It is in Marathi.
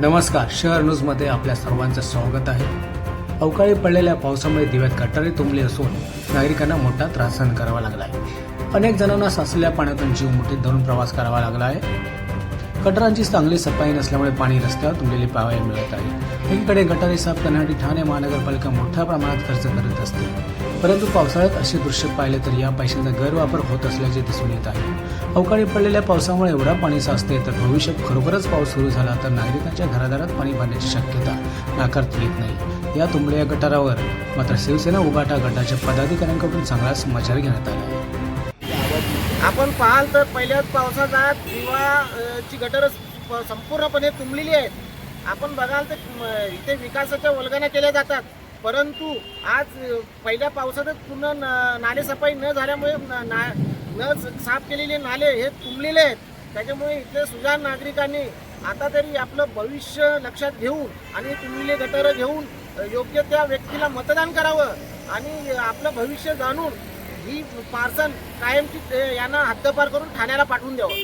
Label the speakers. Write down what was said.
Speaker 1: नमस्कार शहर न्यूजमध्ये आपल्या सर्वांचं स्वागत आहे. अवकाळी पडलेल्या पावसामुळे दिव्यात गटारे तुंबले असून नागरिकांना मोठा त्रास सहन करावा लागला आहे. अनेक जणांना साचलेल्या पाण्यातून जीव मुठीत धरून प्रवास करावा लागला आहे. गटारांची चांगली सफाई नसल्यामुळे पाणी रस्त्यावर तुंबलेले पाहायला मिळत आहे एकीकडे गटारे साफ करण्यासाठी ठाणे महानगरपालिका मोठ्या प्रमाणात खर्च करत असते. परंतु पावसाळ्यात असे दृश्य पाहिले तर या पैशांचा गैरवापर होत असल्याचे दिसून येत आहे. अवकाळी पडलेल्या पावसामुळे एवढा पाणी साचते तर भविष्यात खरोखरच पाऊस सुरू झाला तर नागरिकांच्या घरादारात पाणी भरण्याची शक्यता नाकारता येत नाही. या तुंबलेल्या गटारावर मात्र शिवसेना उभाटा गटाच्या पदाधिकाऱ्यांकडून चांगला समाचार घेण्यात आला आहे.
Speaker 2: आपण पाहाल तर पहिल्याच पावसाचा किंवा अ, ची गटर संपूर्णपणे तुंबलेली आहेत आपण बघाल तर इथे विकासाच्या वल्गना केल्या जातात. परंतु आज पहिल्या पावसातच पूर्ण न- नालेसफाई न झाल्यामुळे न ना- न साफ केलेले नाले हे तुंबलेले आहेत. त्याच्यामुळे इथले सुजाण नागरिकांनी आता तरी आपलं भविष्य लक्षात घेऊन आणि तुंबलेले गटरं घेऊन योग्य त्या व्यक्तीला मतदान करावं आणि आपलं भविष्य जाणून ही पार्सल कायमची यांना हद्दपार करून ठाण्याला पाठवून द्यावं.